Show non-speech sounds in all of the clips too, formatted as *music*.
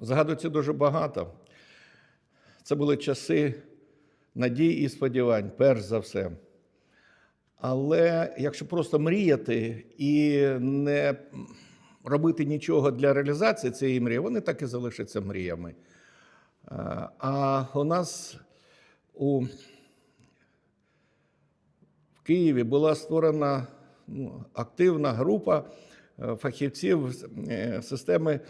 Згадується дуже багато. Це були часи надій і сподівань, перш за все. Але якщо просто мріяти і не робити нічого для реалізації цієї мрії, вони так і залишаться мріями. Е, А у нас у в Києві була створена ну, активна група е, фахівців е, системи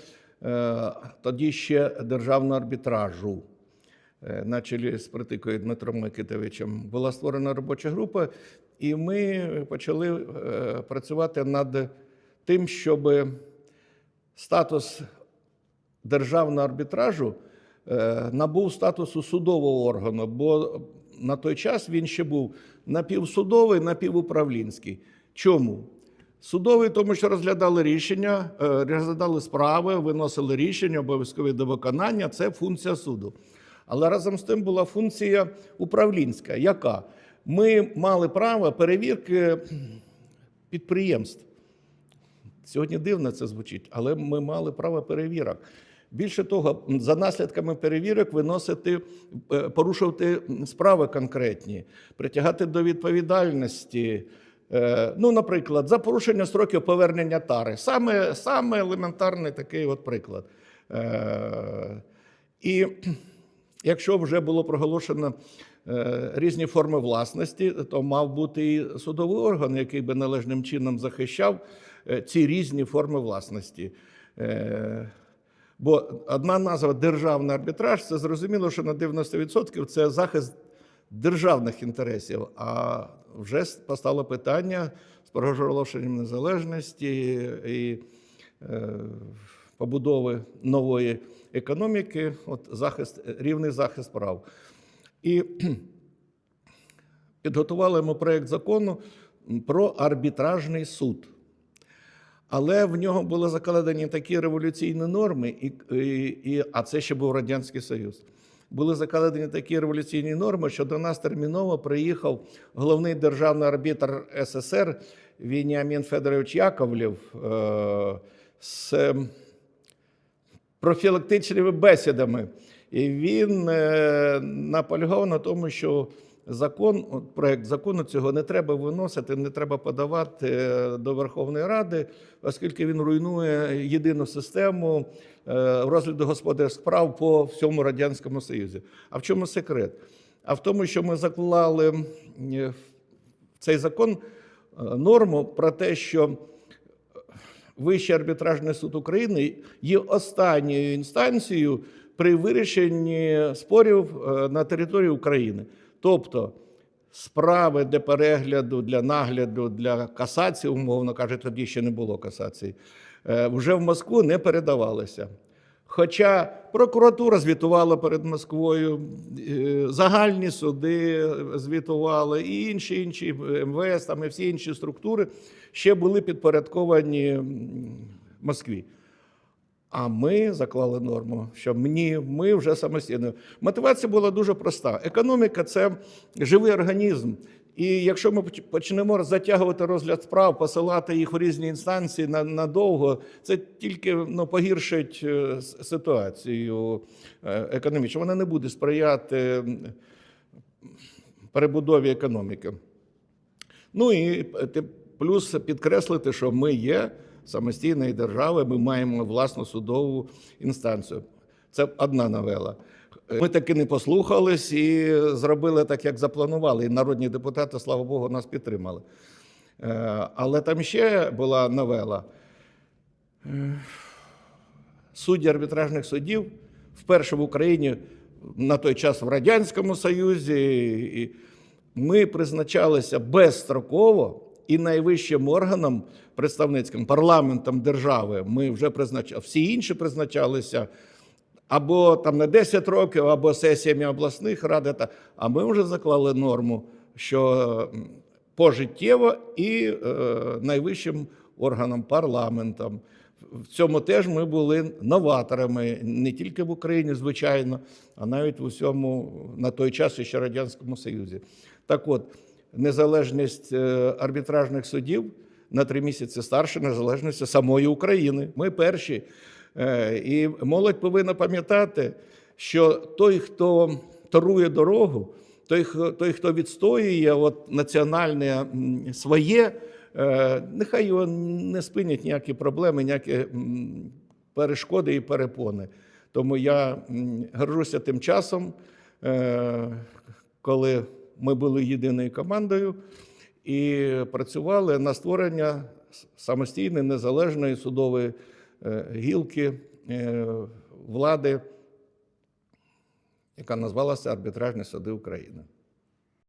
тоді ще державного арбітражу. Е, На чолі з притикою Дмитром Микитовичем була створена робоча група, і ми почали е, працювати над тим, щоб статус державного арбітражу е, набув статусу судового органу, бо на той час він ще був напівсудовий, напівуправлінський. Чому? Судовий, тому що розглядали рішення, е, розглядали справи, виносили рішення, обов'язкові до виконання це функція суду. Але разом з тим була функція управлінська, яка ми мали право перевірки підприємств. Сьогодні дивно це звучить, але ми мали право перевірок. Більше того, за наслідками перевірок виносити, е, порушувати справи конкретні, притягати до відповідальності. Е, Ну, наприклад, за порушення строків повернення тари. Саме, саме елементарний такий от приклад. Е, І *clears throat* якщо вже було проголошено е, різні форми власності, то мав бути і судовий орган, який би належним чином захищав ці різні форми власності. Бо одна назва державний арбітраж це зрозуміло, що на 90% це захист державних інтересів. А вже постало питання з проголошенням незалежності і е, побудови нової економіки, от захист, рівний захист прав. І *clears throat* підготували ми проєкт закону про арбітражний суд. Але в нього були закладені такі революційні норми, і, і, і, а це ще був Радянський Союз. Були закладені такі революційні норми, що до нас терміново приїхав головний державний арбітр СССР Вініамін Федорович Яковлєв е, з профілактичними бесідами. І він е, наполягав на тому, що закон, проект закону цього не треба виносити, не треба подавати е, до Верховної Ради, оскільки він руйнує єдину систему е, розгляду господарських справ по всьому Радянському Союзі. А в чому секрет? А в тому, що ми заклали е, в цей закон норму про те, що Вищий арбітражний суд України є останньою інстанцією при вирішенні спорів на території України. Тобто справи для перегляду, для нагляду, для касації, умовно кажучи, тоді ще не було касації, е, вже в Москву не передавалися. Хоча прокуратура звітувала перед Москвою, е, загальні суди звітували, і інші інші МВС, там і всі інші структури ще були підпорядковані Москві. А ми заклали норму, що ні, ми вже самостійно. Мотивація була дуже проста. Економіка це живий організм. І якщо ми почнемо затягувати розгляд справ, посилати їх в різні інстанції на- надовго, це тільки ну, погіршить е, ситуацію е, економічну. Вона не буде сприяти перебудові економіки. Ну і е, плюс підкреслити, що ми є самостійною державою, ми маємо власну судову інстанцію. Це одна новела. Ми таки не послухались і зробили так, як запланували. І народні депутати, слава Богу, нас підтримали. Е, Але там ще була новела. Е, Судді арбітражних судів вперше в Україні на той час в Радянському Союзі. І ми призначалися безстроково і найвищим органом представницьким парламентом держави. Ми вже призначали. Всі інші призначалися або там на 10 років, або сесіями обласних рад. А ми вже заклали норму, що пожиттєво і е, найвищим органом парламентом. В цьому теж ми були новаторами не тільки в Україні, звичайно, а навіть в усьому на той час ще Радянському Союзі. Так от, незалежність е, арбітражних судів на три місяці старше незалежності самої України. Ми перші Е, І молодь повинна пам'ятати, що той, хто торує дорогу, той, той, хто відстоює от, національне своє, е, нехай його не спинять ніякі проблеми, ніякі перешкоди і перепони. Тому я горжуся тим часом, коли ми були єдиною командою і працювали на створення самостійної незалежної судової е, гілки е, влади, яка назвалася Арбітражні суди України.